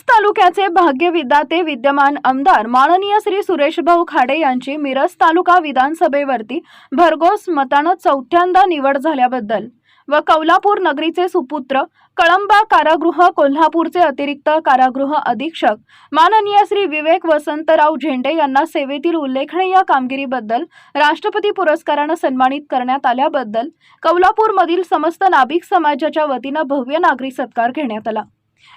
मिरज तालुक्याचे भाग्यविधाते विद्यमान आमदार माननीय श्री सुरेशभाऊ खाडे यांची मिरज तालुका विधानसभेवरती भरघोस मतानं चौथ्यांदा निवड झाल्याबद्दल व कौलापूर नगरीचे सुपुत्र कळंबा कारागृह कोल्हापूरचे अतिरिक्त कारागृह अधीक्षक माननीय श्री विवेक वसंतराव झेंडे यांना सेवेतील उल्लेखनीय कामगिरीबद्दल राष्ट्रपती पुरस्कारानं सन्मानित करण्यात आल्याबद्दल कौलापूरमधील समस्त नाभिक समाजाच्या वतीनं भव्य नागरी सत्कार घेण्यात आला.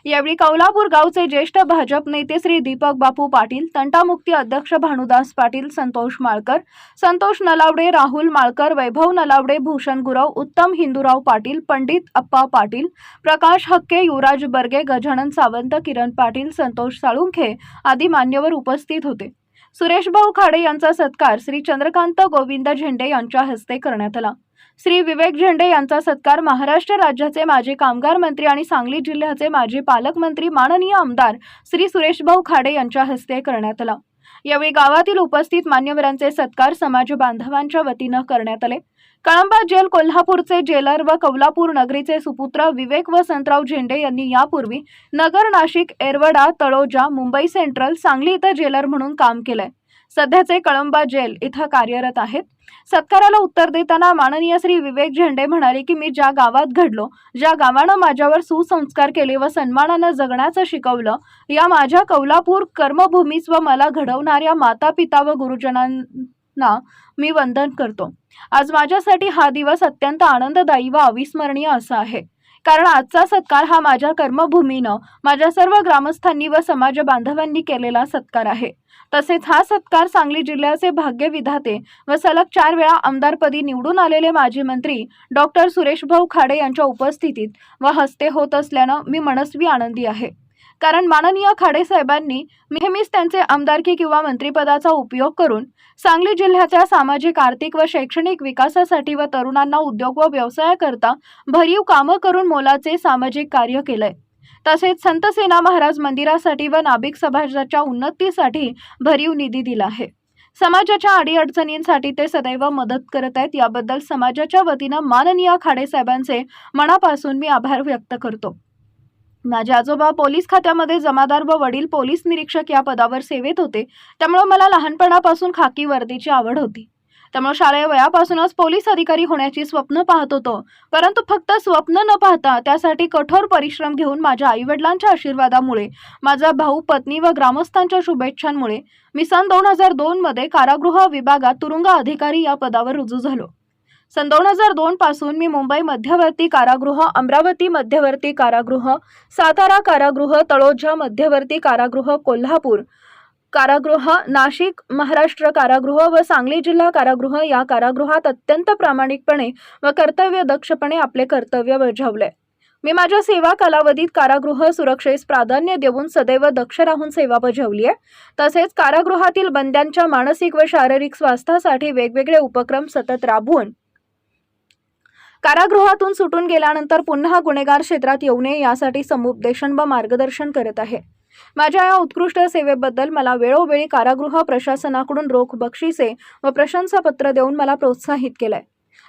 यावेळी कौलापूर गावचे ज्येष्ठ भाजप नेते श्री दीपक बापू पाटील तंटामुक्ती अध्यक्ष भानुदास पाटील संतोष माळकर संतोष नलावडे राहुल माळकर वैभव नलावडे भूषण गुरव उत्तम हिंदूराव पाटील पंडित अप्पा पाटील प्रकाश हक्के युवराज बर्गे गजानन सावंत किरण पाटील संतोष साळुंखे आदी मान्यवर उपस्थित होते. सुरेशभाऊ खाडे यांचा सत्कार श्री चंद्रकांत गोविंद झेंडे यांच्या हस्ते करण्यात आला. श्री विवेक झेंडे यांचा सत्कार महाराष्ट्र राज्याचे माजी कामगार मंत्री आणि सांगली जिल्ह्याचे माजी पालकमंत्री माननीय आमदार श्री सुरेशभाऊ खाडे यांच्या हस्ते करण्यात आला. यावेळी गावातील उपस्थित मान्यवरांचे सत्कार समाज बांधवांच्या वतीनं करण्यात आले. कळंबा जेल कोल्हापूरचे जेलर व कौलापूर नगरीचे सुपुत्र विवेक व संतराव झेंडे यांनी यापूर्वी नगर नाशिक एरवडा तळोजा मुंबई सेंट्रल सांगली इथं जेलर म्हणून काम केलंय. सध्याचे कळंबा जेल इथं कार्यरत आहेत. सत्काराला उत्तर देताना माननीय श्री विवेक झेंडे म्हणाले की मी ज्या गावात घडलो ज्या गावानं माझ्यावर सुसंस्कार केले व सन्मानानं जगण्याचं शिकवलं या माझ्या कौलापूर कर्मभूमीस व मला घडवणाऱ्या माता पिता व गुरुजनांना मी वंदन करतो. आज माझ्यासाठी हा दिवस अत्यंत आनंददायी व अविस्मरणीय असा आहे. कारण आजचा सत्कार हा माझ्या कर्मभूमीनं माझ्या सर्व ग्रामस्थांनी व समाज बांधवांनी केलेला सत्कार आहे. तसेच हा सत्कार सांगली जिल्ह्याचे भाग्य विधाते व सलग चार वेळा आमदारपदी निवडून आलेले माजी मंत्री डॉक्टर सुरेशभाऊ खाडे यांच्या उपस्थितीत व हस्ते होत असल्यानं मी मनस्वी आनंदी आहे. कारण माननीय खाडेसाहेबांनी नेहमीच त्यांचे आमदारकी किंवा मंत्रिपदाचा उपयोग करून सांगली जिल्ह्याच्या सामाजिक आर्थिक व शैक्षणिक विकासासाठी व तरुणांना उद्योग व व्यवसायाकरता भरीव कामं करून मोलाचे सामाजिक कार्य केलंय. तसेच संत सेना महाराज मंदिरासाठी व नाभिक समाजाच्या उन्नतीसाठी भरीव निधी दिला आहे. समाजाच्या अडीअडचणींसाठी ते सदैव मदत करत आहेत. याबद्दल समाजाच्या वतीनं माननीय खाडेसाहेबांचे मनापासून मी आभार व्यक्त करतो. माझे आजोबा पोलीस खात्यामध्ये जमादार व वडील पोलीस निरीक्षक या पदावर सेवेत होते. त्यामुळे मला लहानपणापासून खाकी वर्दीची आवड होती. त्यामुळे शालेय वयापासूनच पोलीस अधिकारी होण्याची स्वप्न पाहत होतो. परंतु फक्त स्वप्न न पाहता त्यासाठी कठोर परिश्रम घेऊन माझ्या आईवडिलांच्या आशीर्वादामुळे माझा भाऊ पत्नी व ग्रामस्थांच्या शुभेच्छांमुळे मी सन दोन हजार दोनमध्ये कारागृह विभागात तुरुंग अधिकारी या पदावर रुजू झालो. सन दोन हजार दोन पासून मी मुंबई मध्यवर्ती कारागृह अमरावती मध्यवर्ती कारागृह सातारा कारागृह तळोजा मध्यवर्ती कारागृह कोल्हापूर कारागृह नाशिक महाराष्ट्र कारागृह व सांगली जिल्हा कारागृह या कारागृहात अत्यंत प्रामाणिकपणे व कर्तव्य दक्षपणे आपले कर्तव्य बजावले. मी माझ्या सेवा कालावधीत कारागृह सुरक्षेस प्राधान्य देऊन सदैव दक्ष राहून सेवा बजावली आहे. तसेच कारागृहातील बंद्यांच्या मानसिक व शारीरिक स्वास्थ्यासाठी वेगवेगळे उपक्रम सतत राबवून कारागृहातून सुटून गेल्यानंतर पुन्हा गुन्हेगार क्षेत्रात येऊ नये यासाठी समुपदेशन व मार्गदर्शन करत आहे. माझ्या या उत्कृष्ट सेवेबद्दल मला वेळोवेळी कारागृह प्रशासनाकडून रोख बक्षिसे व प्रशंसापत्र देऊन मला प्रोत्साहित केलंय.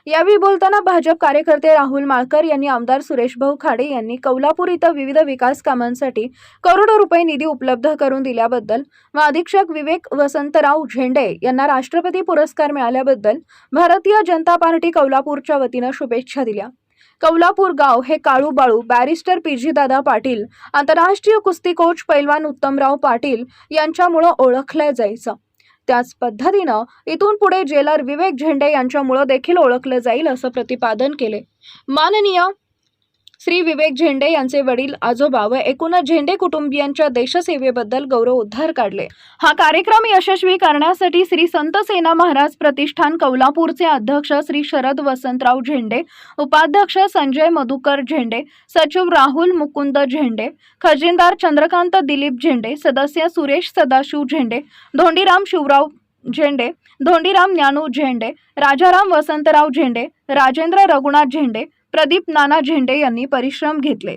यावेळी बोलताना भाजप कार्यकर्ते राहुल माळकर यांनी आमदार सुरेशभाऊ खाडे यांनी कौलापूर इथं विविध विकास कामांसाठी करोडो रुपये निधी उपलब्ध करून दिल्याबद्दल व अधीक्षक विवेक वसंतराव झेंडे यांना राष्ट्रपती पुरस्कार मिळाल्याबद्दल भारतीय जनता पार्टी कौलापूरच्या वतीनं शुभेच्छा दिल्या. कौलापूर गाव हे काळू बाळू बॅरिस्टर पीजीदादा पाटील आंतरराष्ट्रीय कुस्ती कोच पैलवान उत्तमराव पाटील यांच्यामुळं ओळखलं जायचं. त्याच पद्धतीनं इथून पुढे जेलर विवेक झेंडे यांच्यामुळं देखील ओळखलं जाईल असं प्रतिपादन केले. माननीय श्री विवेक झेंडे यांचे वडील आजोबा व एकूणच झेंडे कुटुंबियांच्या देशसेवेबद्दल गौरव उद्धार काढले. हा कार्यक्रम यशस्वी करण्यासाठी श्री संत सेना महाराज प्रतिष्ठान कौलापूरचे अध्यक्ष श्री शरद वसंतराव झेंडे उपाध्यक्ष संजय मधुकर झेंडे सचिव राहुल मुकुंद झेंडे खजिनदार चंद्रकांत दिलीप झेंडे सदस्य सुरेश सदाशिव झेंडे धोंडीराम शिवराव झेंडे धोंडीराम ज्ञानू झेंडे राजाराम वसंतराव झेंडे राजेंद्र रघुनाथ झेंडे प्रदीप नाना झेंडे यांनी परिश्रम घेतले.